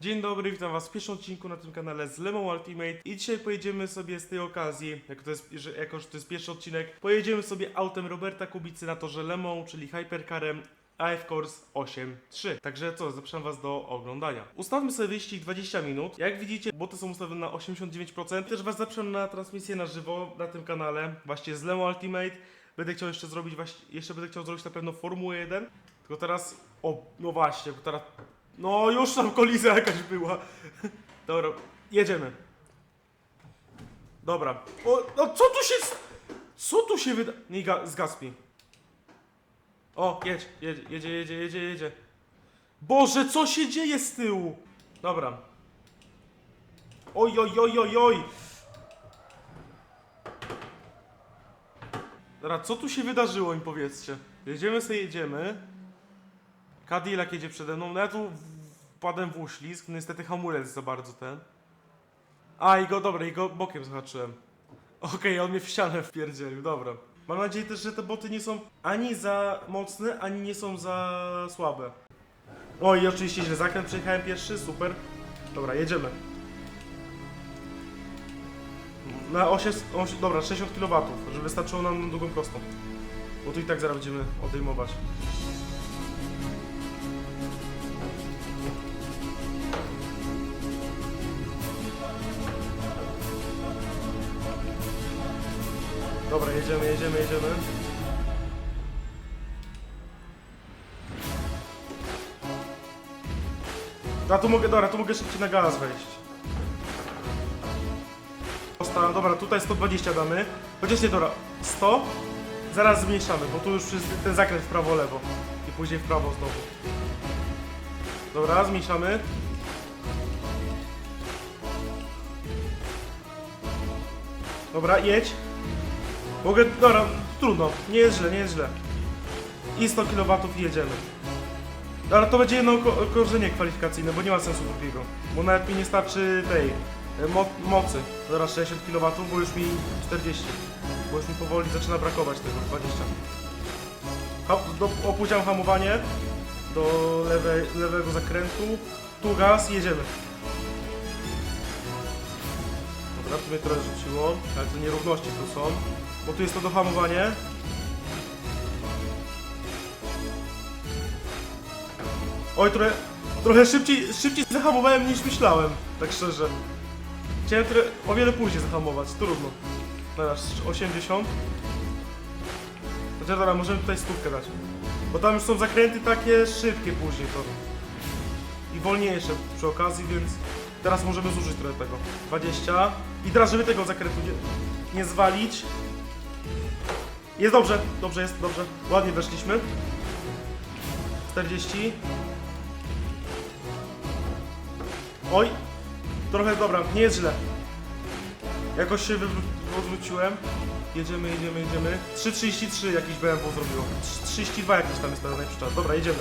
Dzień dobry, witam was w pierwszym odcinku na tym kanale z Lemon Ultimate i dzisiaj pojedziemy sobie z tej okazji, jako, to jest, że, jako że to jest pierwszy odcinek, pojedziemy sobie autem Roberta Kubicy na torze Lemon, czyli Hypercarem AF Course 8.3. Także co, zapraszam was do oglądania. Ustawmy sobie wyścig 20 minut. Jak widzicie, boty są ustawione na 89%. Też was zapraszam na transmisję na żywo na tym kanale, właśnie z Lemon Ultimate. Będę chciał jeszcze zrobić, właśnie, jeszcze będę chciał zrobić na pewno Formułę 1. Tylko teraz, o, no właśnie, bo teraz no, już tam kolizja jakaś była. Dobra, jedziemy. Dobra. O, no co tu się... Co tu się wyda... Nie, ga, zgasł mi. O, jedź, jedzie, jedzie, jedzie, jedzie, jedzie. Boże, co się dzieje z tyłu? Dobra. Oj, oj, oj, oj, oj. Dobra, co tu się wydarzyło, mi powiedzcie. Jedziemy sobie, jedziemy. Cadillac jedzie przede mną, no ja tu wpadłem w uślizg, no niestety hamulec za bardzo ten. A, i go, dobra, i go bokiem zahaczyłem. Okej, on mnie w ścianę wpierdzielił, dobra. Mam nadzieję też, że te boty nie są ani za mocne, ani nie są za słabe. O, i oczywiście źle zakręt przejechałem pierwszy, super. Dobra, jedziemy. Na 8, 8 dobra, 60 kW, żeby wystarczyło nam na długą prostą. Bo tu i tak zaraz będziemy odejmować. Dobra, jedziemy, jedziemy, jedziemy. A tu mogę, dobra, tu mogę szybciej na gaz wejść. Posta- Dobra, tutaj 120 damy. Chociaż nie, dobra, 100. Zaraz zmniejszamy, bo tu już ten zakręt w prawo, lewo. I później w prawo znowu. Dobra, zmniejszamy. Dobra, jedź. Mogę, dobra, trudno, nie jest źle, nie jest źle. I 100 kW jedziemy. Ale to będzie jedno ko- korzenie kwalifikacyjne, bo nie ma sensu drugiego. Bo nawet mi nie starczy tej e, mo mocy. Zaraz 60 kW, bo już mi 40. Bo już mi powoli zaczyna brakować tego 20. Ha do, hamowanie do lewego zakrętu. Tu gaz, jedziemy. Dobra, tu mnie trochę rzuciło, ale to nierówności tu są. Bo tu jest to dohamowanie. Oj, trochę, trochę szybciej, szybciej zahamowałem niż myślałem, tak szczerze. Chciałem trochę, o wiele później zahamować, trudno. Teraz 80. Chociaż dobra, możemy tutaj stówkę dać. Bo tam już są zakręty takie szybkie później to. I wolniejsze przy okazji, więc teraz możemy zużyć trochę tego. 20. I teraz, żeby tego zakrętu nie, nie zwalić. Jest dobrze, dobrze jest, dobrze. Ładnie weszliśmy. 40. Oj, trochę dobra, nie jest źle. Jakoś się odwróciłem. Jedziemy, jedziemy, jedziemy. 3.33 jakiś BMW zrobiło. 32 jakiś tam jest ten najlepszy czas. Dobra, jedziemy.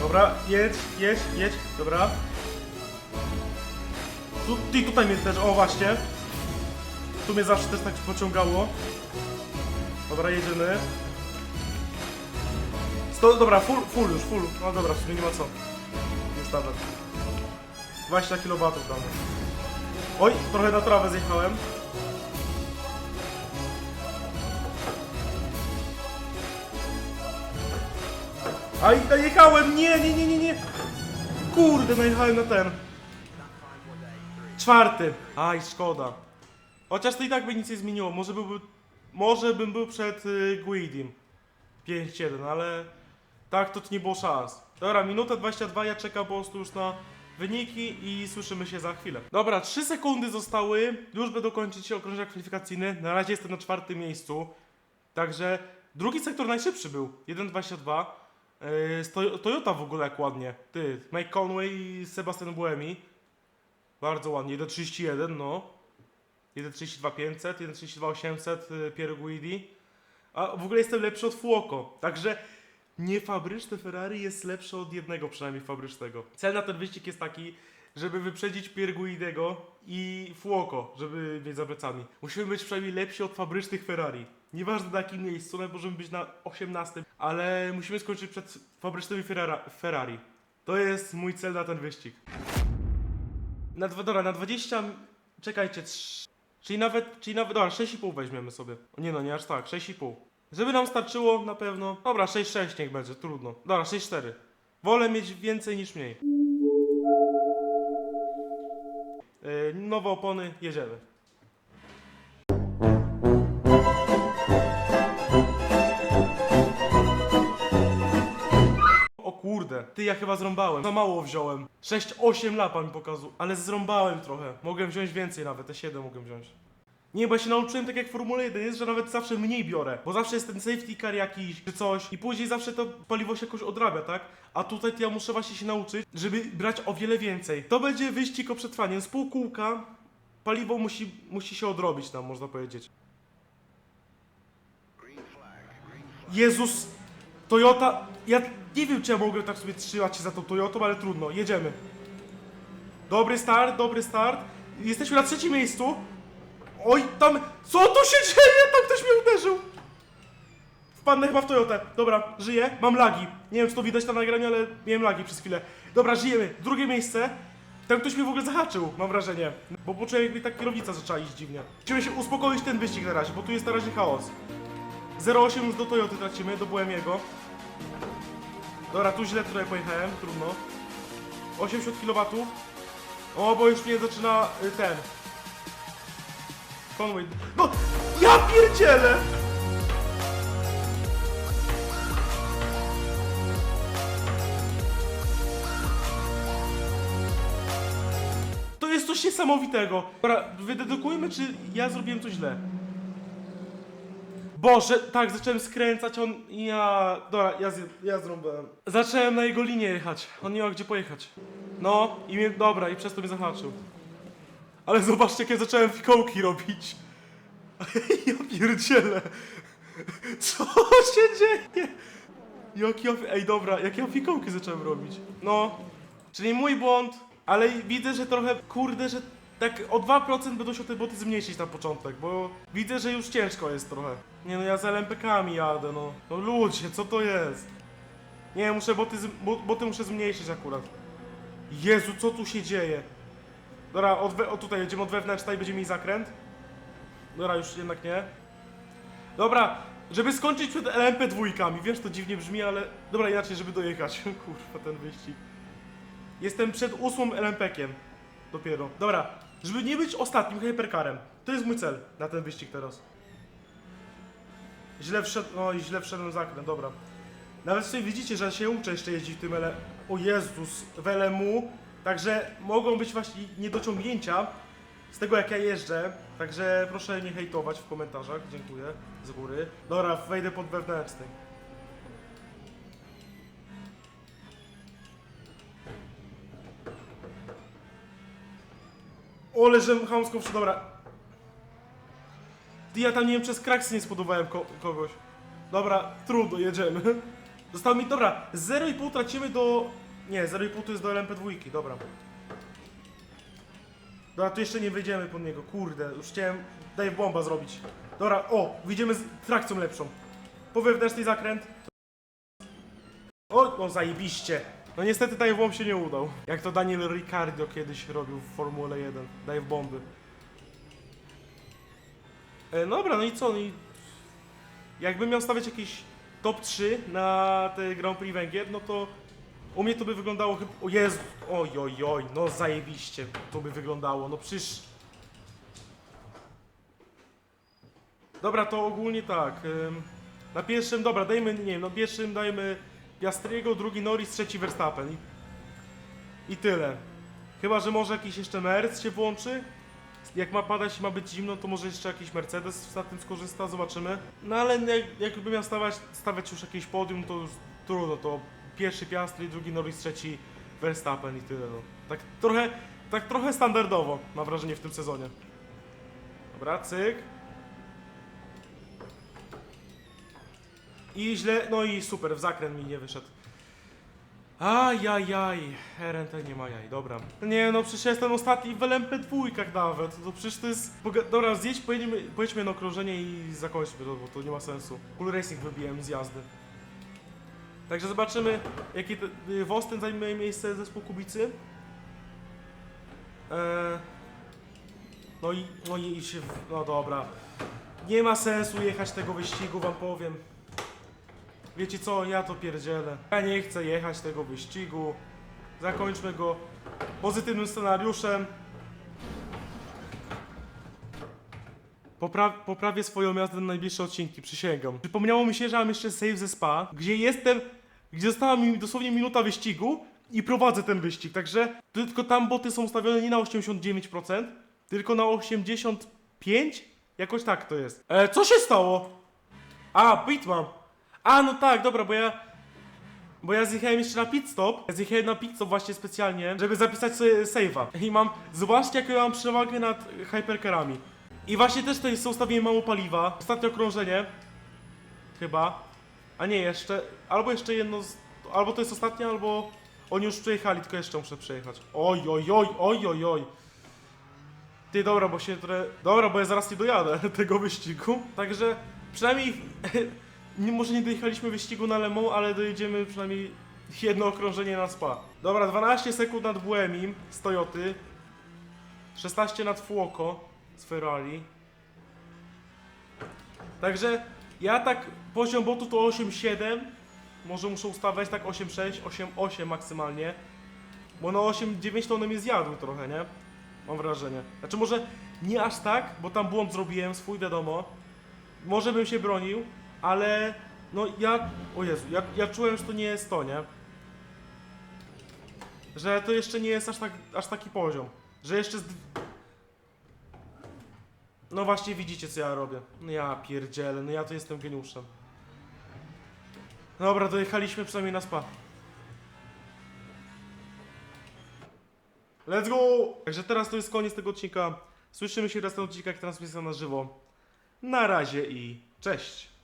Dobra, jedź, jedź, jedź, dobra. Tu, i tutaj mnie też, o właśnie. Tu mnie zawsze też tak pociągało. Dobra, jedziemy. Sto, dobra, full, full już, full. No dobra, w sumie nie ma co. Już nawet. 20 kW damy. Oj, trochę na trawę zjechałem. Aj, najechałem! Nie, nie, nie, nie, nie! Kurde, najechałem na ten. Czwarty. Aj, szkoda. Chociaż to i tak by nic nie zmieniło. Może byłby... Może bym był przed y, Guidim. 5-1, ale... Tak, to nie było szans. Dobra, minuta 22, ja czekam po prostu już na wyniki i słyszymy się za chwilę. Dobra, 3 sekundy zostały, już będą kończyć okrążenia kwalifikacyjne. Na razie jestem na czwartym miejscu. Także drugi sektor najszybszy był, 1.22. Yy, z Toy- Toyota w ogóle jak ładnie. Ty, Mike Conway i Sebastian Buemi. Bardzo ładnie, 1.31 no. 1.32 500, 1.32 800 yy, Pierre Guidi. A w ogóle jestem lepszy od Fuoco. Także niefabryczne Ferrari jest lepsze od jednego przynajmniej fabrycznego. Cel na ten wyścig jest taki, żeby wyprzedzić Pierguidego i Fuoco, żeby mieć za plecami. Musimy być przynajmniej lepsi od fabrycznych Ferrari. Nieważne na jakim miejscu, nawet możemy być na 18, ale musimy skończyć przed fabrycznymi Ferrari. To jest mój cel na ten wyścig. Na, dobra, na 20, czekajcie, czyli nawet, czyli nawet, dobra, 6,5 weźmiemy sobie. Nie no, nie aż tak, 6,5. Żeby nam starczyło na pewno, dobra, 6,6 niech będzie, trudno. Dobra, 6,4. Wolę mieć więcej niż mniej. Yy, nowe opony, jedziemy. Kurde, ty ja chyba zrąbałem. Za mało wziąłem. 6-8 lapa mi pokazał, ale zrąbałem trochę. Mogłem wziąć więcej nawet, te 7 mogłem wziąć. Nie, bo ja się nauczyłem tak jak w Formule 1 jest, że nawet zawsze mniej biorę. Bo zawsze jest ten safety car jakiś, czy coś. I później zawsze to paliwo się jakoś odrabia, tak? A tutaj to ja muszę właśnie się nauczyć, żeby brać o wiele więcej. To będzie wyścig o przetrwanie. Z pół kółka paliwo musi, musi się odrobić tam, można powiedzieć. Jezus! Toyota... Ja nie wiem, czy ja mogę tak sobie trzymać się za tą Toyotą, ale trudno. Jedziemy. Dobry start, dobry start. Jesteśmy na trzecim miejscu. Oj, tam... Co tu się dzieje? Tam ktoś mnie uderzył. Wpadnę chyba w Toyotę. Dobra, żyję. Mam lagi. Nie wiem, czy to widać na nagraniu, ale miałem lagi przez chwilę. Dobra, żyjemy. Drugie miejsce. Tam ktoś mnie w ogóle zahaczył, mam wrażenie. Bo poczułem, jakby ta kierownica zaczęła iść dziwnie. Musimy się uspokoić ten wyścig na razie, bo tu jest na razie chaos. 0,8 już do Toyoty tracimy, do Boemiego. Dobra, tu źle tutaj pojechałem, trudno. 80 kW. O, bo już mnie zaczyna y, ten. Conway. No, ja pierdzielę! To jest coś niesamowitego. Dobra, wydedukujmy, czy ja zrobiłem coś źle. Boże, tak, zacząłem skręcać, on... Ja... Dobra, ja, zje- ja zrąbałem. Zacząłem na jego linię jechać, on nie ma gdzie pojechać. No, i mnie... Dobra, i przez to mnie zahaczył. Ale zobaczcie, jak ja zacząłem fikołki robić. ja pierdzielę. Co się dzieje? Jak ja... Ej, dobra, jak ja fikołki zacząłem robić. No, czyli mój błąd, ale widzę, że trochę, kurde, że tak o 2% będą się te boty zmniejszyć na początek, bo widzę, że już ciężko jest trochę. Nie no, ja z LMPK-ami jadę, no. No ludzie, co to jest? Nie, muszę boty, z, bo, boty muszę zmniejszyć akurat. Jezu, co tu się dzieje? Dobra, od, we, o tutaj jedziemy od wewnętrznej, będzie mi zakręt. Dobra, już jednak nie. Dobra, żeby skończyć przed LMP dwójkami, wiem, że to dziwnie brzmi, ale... Dobra, inaczej, żeby dojechać. Kurwa, ten wyścig. Jestem przed ósmym LMP-kiem. Dopiero. Dobra, żeby nie być ostatnim hypercarem. To jest mój cel na ten wyścig teraz. Źle wszedł, no i źle wszedłem zakręt, dobra. Nawet sobie widzicie, że się uczę jeszcze jeździć w tym ele... O Jezus, w LMU. Także mogą być właśnie niedociągnięcia z tego jak ja jeżdżę. Także proszę nie hejtować w komentarzach, dziękuję z góry. Dobra, wejdę pod wewnętrzny. Ole, że chamsko dobra. Ja tam nie wiem, przez kraksy nie spodobałem ko kogoś. Dobra, trudno, jedziemy. Zostało mi, dobra, 0,5 tracimy do... Nie, 0,5 to jest do LMP2, dobra. Dobra, tu jeszcze nie wyjdziemy pod niego, kurde, już chciałem daj bomba zrobić. Dobra, o, wyjdziemy z trakcją lepszą. Po wewnętrzny zakręt. O, no zajebiście. No niestety dive bomb się nie udał. Jak to Daniel Ricciardo kiedyś robił w Formule 1. Dive bomby. E, dobra, no i co? No i... Jakbym miał stawiać jakieś top 3 na te Grand Prix Węgier, no to u mnie to by wyglądało chyba... O Jezu! Oj, oj, oj, no zajebiście to by wyglądało, no przecież... Dobra, to ogólnie tak. Na pierwszym, dobra, dajmy, nie wiem, no pierwszym dajmy Piastriego, drugi Norris, trzeci Verstappen. I, I tyle. Chyba, że może jakiś jeszcze Merc się włączy. Jak ma padać i ma być zimno, to może jeszcze jakiś Mercedes na tym skorzysta, zobaczymy. No ale jak, jakbym miał stawiać, stawiać już jakieś podium, to już trudno, to pierwszy Piastri, drugi Norris, trzeci Verstappen i tyle, no. Tak trochę, tak trochę standardowo, mam wrażenie, w tym sezonie. Dobra, cyk. I źle, no i super, w zakręt mi nie wyszedł. Ajajaj, RNT nie ma jaj, dobra. Nie no, przecież ja jestem ostatni w LMP2 nawet, to przecież to jest... Boga... Dobra, zjedź, pojedźmy, pojedźmy na okrążenie i zakończmy to, bo to nie ma sensu. Full Racing wybiłem z jazdy. Także zobaczymy, jaki te, y, w Austin zajmie miejsce zespół Kubicy. Eee, no i, no i się, w- no dobra. Nie ma sensu jechać tego wyścigu, wam powiem. Wiecie co, ja to pierdzielę. Ja nie chcę jechać tego wyścigu. Zakończmy go pozytywnym scenariuszem. Popra poprawię swoją jazdę na najbliższe odcinki, przysięgam. Przypomniało mi się, że mam jeszcze save ze spa, gdzie jestem, gdzie została mi dosłownie minuta wyścigu i prowadzę ten wyścig, także tylko tam boty są ustawione nie na 89%, tylko na 85%? Jakoś tak to jest. E, co się stało? A, pit mam. A, no tak, dobra, bo ja... Bo ja zjechałem jeszcze na pit stop. Ja zjechałem na pit stop właśnie specjalnie, żeby zapisać sobie save'a. I mam... Zobaczcie, jaką ja mam przewagę nad hypercarami. I właśnie też tutaj ustawiłem mało paliwa. Ostatnie okrążenie. Chyba. A nie, jeszcze... Albo jeszcze jedno z... Albo to jest ostatnie, albo... Oni już przejechali, tylko jeszcze muszę przejechać. Oj, oj, oj, oj, oj, oj. Ty, dobra, bo się trochę... Dobra, bo ja zaraz nie dojadę tego wyścigu. Także przynajmniej... nie, może nie dojechaliśmy wyścigu na Le ale dojedziemy przynajmniej jedno okrążenie na Spa. Dobra, 12 sekund nad Buemim z Toyoty. 16 nad Fuoco z Ferrari. Także ja tak poziom botu to 8,7. Może muszę ustawiać tak 8,6, 8,8 maksymalnie. Bo na 8,9 to one mnie zjadły trochę, nie? Mam wrażenie. Znaczy może nie aż tak, bo tam błąd zrobiłem swój, wiadomo. Może bym się bronił, ale no ja, o Jezu, ja, ja czułem, że to nie jest to, nie? Że to jeszcze nie jest aż, tak, aż taki poziom. Że jeszcze z... No właśnie widzicie co ja robię. No ja pierdzielę, no ja to jestem geniuszem. Dobra, dojechaliśmy przynajmniej na spa. Let's go! Także teraz to jest koniec tego odcinka. Słyszymy się raz na odcinkach transmisja na żywo. Na razie i cześć!